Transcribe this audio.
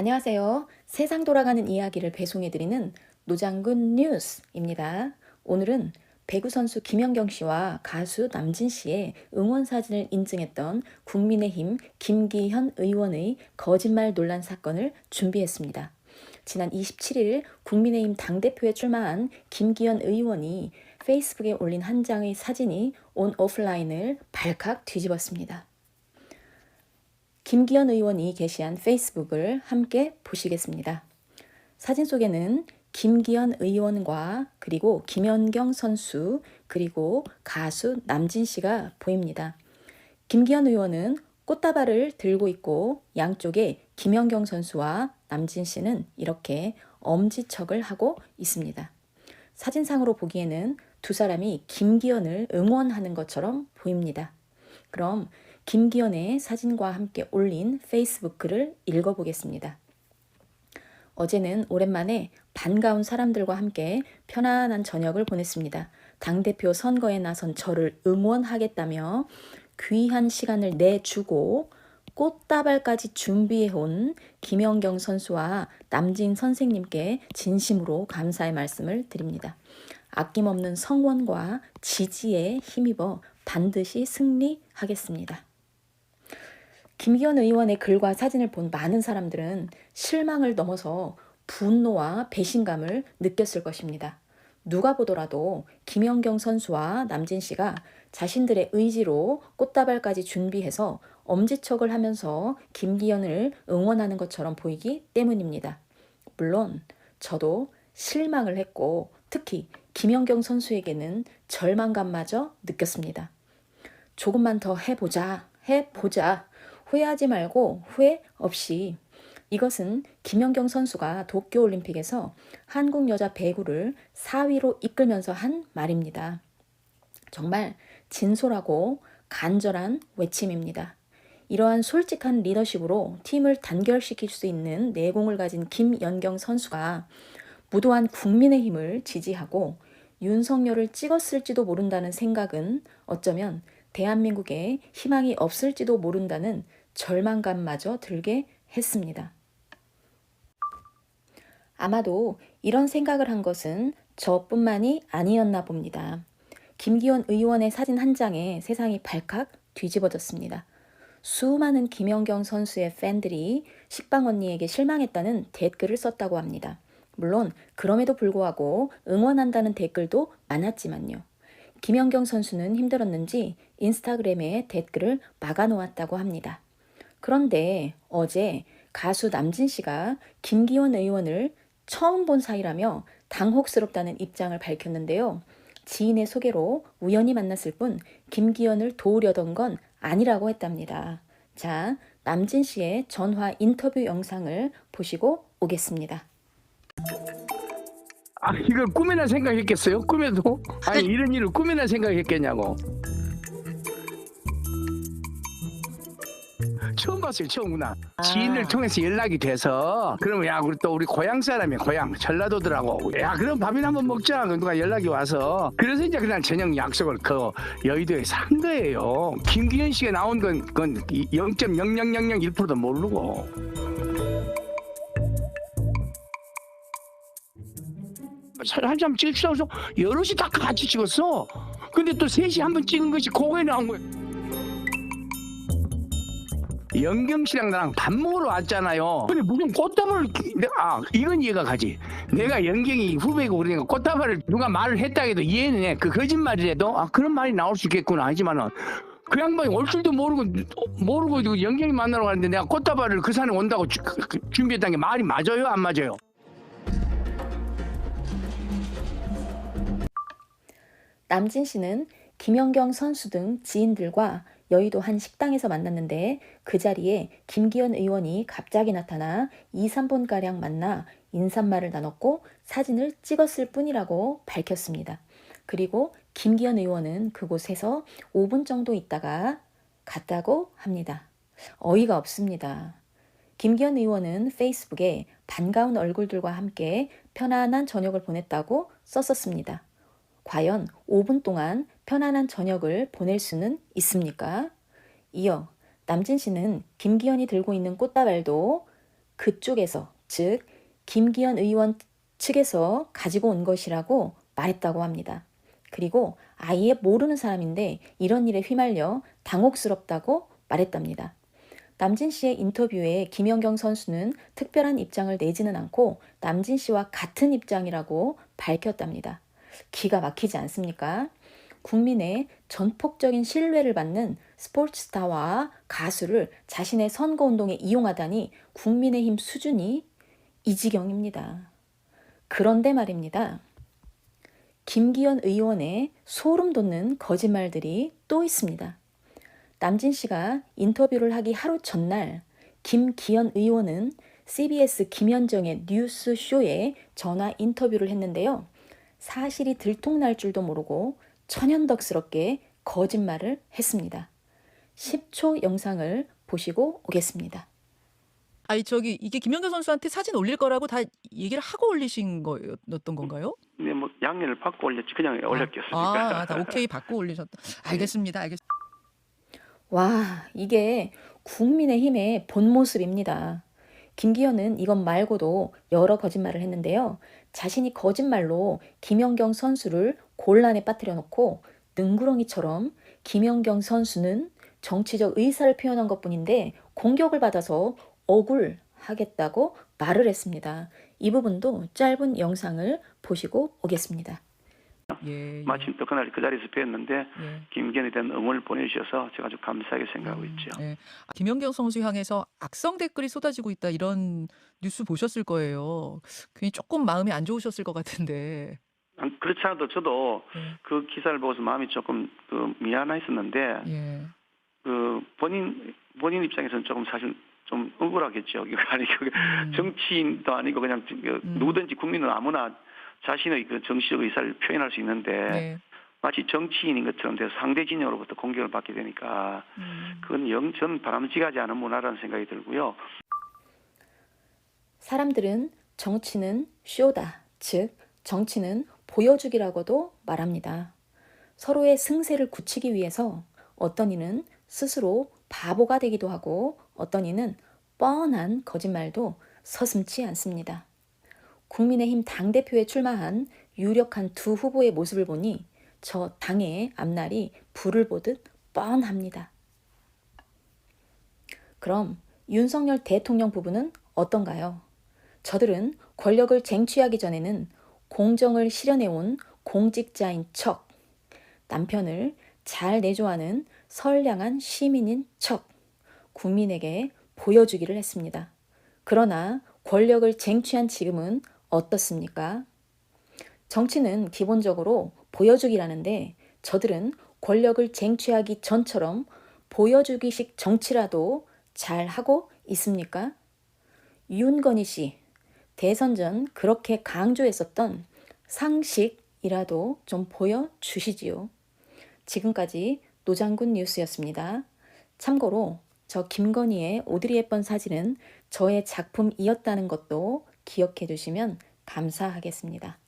안녕하세요. 세상 돌아가는 이야기를 배송해드리는 노장군 뉴스입니다. 오늘은 배구 선수 김연경 씨와 가수 남진 씨의 응원 사진을 인증했던 국민의힘 김기현 의원의 거짓말 논란 사건을 준비했습니다. 지난 27일 국민의힘 당대표에 출마한 김기현 의원이 페이스북에 올린 한 장의 사진이 온 오프라인을 발칵 뒤집었습니다. 김기현 의원이 게시한 페이스북을 함께 보시겠습니다. 사진 속에는 김기현 의원과 그리고 김연경 선수 그리고 가수 남진 씨가 보입니다. 김기현 의원은 꽃다발을 들고 있고 양쪽에 김연경 선수와 남진 씨는 이렇게 엄지척을 하고 있습니다. 사진상으로 보기에는 두 사람이 김기현을 응원하는 것처럼 보입니다. 그럼 김기현의 사진과 함께 올린 페이스북 글을 읽어보겠습니다. 어제는 오랜만에 반가운 사람들과 함께 편안한 저녁을 보냈습니다. 당대표 선거에 나선 저를 응원하겠다며 귀한 시간을 내주고 꽃다발까지 준비해온 김연경 선수와 남진 선생님께 진심으로 감사의 말씀을 드립니다. 아낌없는 성원과 지지에 힘입어 반드시 승리하겠습니다. 김기현 의원의 글과 사진을 본 많은 사람들은 실망을 넘어서 분노와 배신감을 느꼈을 것입니다. 누가 보더라도 김연경 선수와 남진 씨가 자신들의 의지로 꽃다발까지 준비해서 엄지척을 하면서 김기현을 응원하는 것처럼 보이기 때문입니다. 물론 저도 실망을 했고 특히 김연경 선수에게는 절망감마저 느꼈습니다. 조금만 더 해보자, 해보자. 후회하지 말고 후회 없이 이것은 김연경 선수가 도쿄 올림픽에서 한국 여자 배구를 4위로 이끌면서 한 말입니다. 정말 진솔하고 간절한 외침입니다. 이러한 솔직한 리더십으로 팀을 단결시킬 수 있는 내공을 가진 김연경 선수가 무도한 국민의 힘을 지지하고 윤석열을 찍었을지도 모른다는 생각은 어쩌면 대한민국에 희망이 없을지도 모른다는 절망감마저 들게 했습니다. 아마도 이런 생각을 한 것은 저뿐만이 아니었나 봅니다. 김기현 의원의 사진 한 장에 세상이 발칵 뒤집어졌습니다. 수많은 김연경 선수의 팬들이 식빵 언니에게 실망했다는 댓글을 썼다고 합니다. 물론 그럼에도 불구하고 응원한다는 댓글도 많았지만요. 김연경 선수는 힘들었는지 인스타그램에 댓글을 막아놓았다고 합니다. 그런데 어제 가수 남진 씨가 김기현 의원을 처음 본 사이라며 당혹스럽다는 입장을 밝혔는데요. 지인의 소개로 우연히 만났을 뿐 김기현을 도우려던 건 아니라고 했답니다. 자, 남진 씨의 전화 인터뷰 영상을 보시고 오겠습니다. 아 이걸 꿈이나 생각했겠어요? 꿈에도 아니 이런 일을 꿈이나 생각했겠냐고 처음 봤어요 처음 구나. 지인을 통해서 연락이 돼서 그러면 야 우리 또 우리 고향 사람이야 고향 전라도더라고. 야 그럼 밥이나 한번 먹자. 누가 연락이 와서. 그래서 이제 그날 저녁 약속을 그 여의도에서 한 거예요. 김기현 씨가 나온 건 그건 0.0001%도 모르고. 한참 찍어서 여럿이 다 같이 찍었어. 근데 또 셋이 한 번 찍은 것이 그거에 나온 거야. 영경 씨랑 나랑 밥 먹으러 왔잖아요. 근데 무슨 꽃다발을 기- 내가 아 이건 이해가 가지. 내가 영경이 후배고 그러니까 꽃다발을 누가 말을 했다 해도 이해는 해. 그 거짓말이라도 아 그런 말이 나올 수 있겠구나 하지만은 그 양반이 올 줄도 모르고 모르고 그 영경이 만나러 가는데 내가 꽃다발을 그 산에 온다고 주- 그- 그 준비했다는 게 말이 맞아요 안 맞아요? 남진 씨는 김연경 선수 등 지인들과 여의도 한 식당에서 만났는데 그 자리에 김기현 의원이 갑자기 나타나 2, 3분가량 만나 인사말을 나눴고 사진을 찍었을 뿐이라고 밝혔습니다. 그리고 김기현 의원은 그곳에서 5분 정도 있다가 갔다고 합니다. 어이가 없습니다. 김기현 의원은 페이스북에 반가운 얼굴들과 함께 편안한 저녁을 보냈다고 썼었습니다. 과연 5분 동안 편안한 저녁을 보낼 수는 있습니까? 이어 남진 씨는 김기현이 들고 있는 꽃다발도 그쪽에서 즉 김기현 의원 측에서 가지고 온 것이라고 말했다고 합니다. 그리고 아예 모르는 사람인데 이런 일에 휘말려 당혹스럽다고 말했답니다. 남진 씨의 인터뷰에 김연경 선수는 특별한 입장을 내지는 않고 남진 씨와 같은 입장이라고 밝혔답니다. 기가 막히지 않습니까? 국민의 전폭적인 신뢰를 받는 스포츠 스타와 가수를 자신의 선거운동에 이용하다니 국민의힘 수준이 이 지경입니다. 그런데 말입니다. 김기현 의원의 소름 돋는 거짓말들이 또 있습니다. 남진 씨가 인터뷰를 하기 하루 전날 김기현 의원은 CBS 김현정의 뉴스쇼에 전화 인터뷰를 했는데요. 사실이 들통날 줄도 모르고 천연덕스럽게 거짓말을 했습니다. 10초 영상을 보시고 오겠습니다. 아니 저기 이게 김연경 선수한테 사진 올릴 거라고 다 얘기를 하고 올리신 거였던 건가요? 근데 뭐 양해를 받고 올렸지 그냥 올렸겠습니까? 아, 아, 다 오케이 받고 올리셨다. 알겠습니다. 알겠습니다. 와, 이게 국민의힘의 본 모습입니다. 김기현은 이것 말고도 여러 거짓말을 했는데요. 자신이 거짓말로 김연경 선수를 곤란에 빠뜨려 놓고 능구렁이처럼 김연경 선수는 정치적 의사를 표현한 것 뿐인데 공격을 받아서 억울하겠다고 말을 했습니다. 이 부분도 짧은 영상을 보시고 오겠습니다. 예. 예. 마침 또 그날 그 자리에서 뵀는데 예. 김기현에 대한 응원을 보내주셔서 제가 아주 감사하게 생각하고 음, 있죠. 예. 김연경 선수 향해서 악성 댓글이 쏟아지고 있다 이런 뉴스 보셨을 거예요. 괜히 조금 마음이 안 좋으셨을 것 같은데. 안- 그렇지 않아도 저도 예. 그 기사를 보고서 마음이 조금 그 미안했었는데 예. 그 본인 본인 입장에서는 조금 사실 좀 억울하겠죠. 이거 아니 그 음. 정치인도 아니고 그냥 그 음. 누구든지 국민은 아무나 자신의 그 정치적 의사를 표현할 수 있는데 네. 마치 정치인인 것처럼 돼서 상대 진영으로부터 공격을 받게 되니까 음. 그건 영전 바람직하지 않은 문화라는 생각이 들고요. 사람들은 정치는 쇼다. 즉, 정치는 보여주기라고도 말합니다. 서로의 승세를 굳히기 위해서 어떤 이는 스스로 바보가 되기도 하고 어떤 이는 뻔한 거짓말도 서슴지 않습니다. 국민의힘 당대표에 출마한 유력한 두 후보의 모습을 보니 저 당의 앞날이 불을 보듯 뻔합니다. 그럼 윤석열 대통령 부부는 어떤가요? 저들은 권력을 쟁취하기 전에는 공정을 실현해온 공직자인 척, 남편을 잘 내조하는 선량한 시민인 척, 국민에게 보여주기를 했습니다. 그러나 권력을 쟁취한 지금은 어떻습니까? 정치는 기본적으로 보여주기라는데 저들은 권력을 쟁취하기 전처럼 보여주기식 정치라도 잘 하고 있습니까? 윤건희 씨, 대선 전 그렇게 강조했었던 상식이라도 좀 보여주시지요. 지금까지 노장군 뉴스였습니다. 참고로 저 김건희의 오드리 헵번 사진은 저의 작품이었다는 것도 기억해 주시면 감사하겠습니다.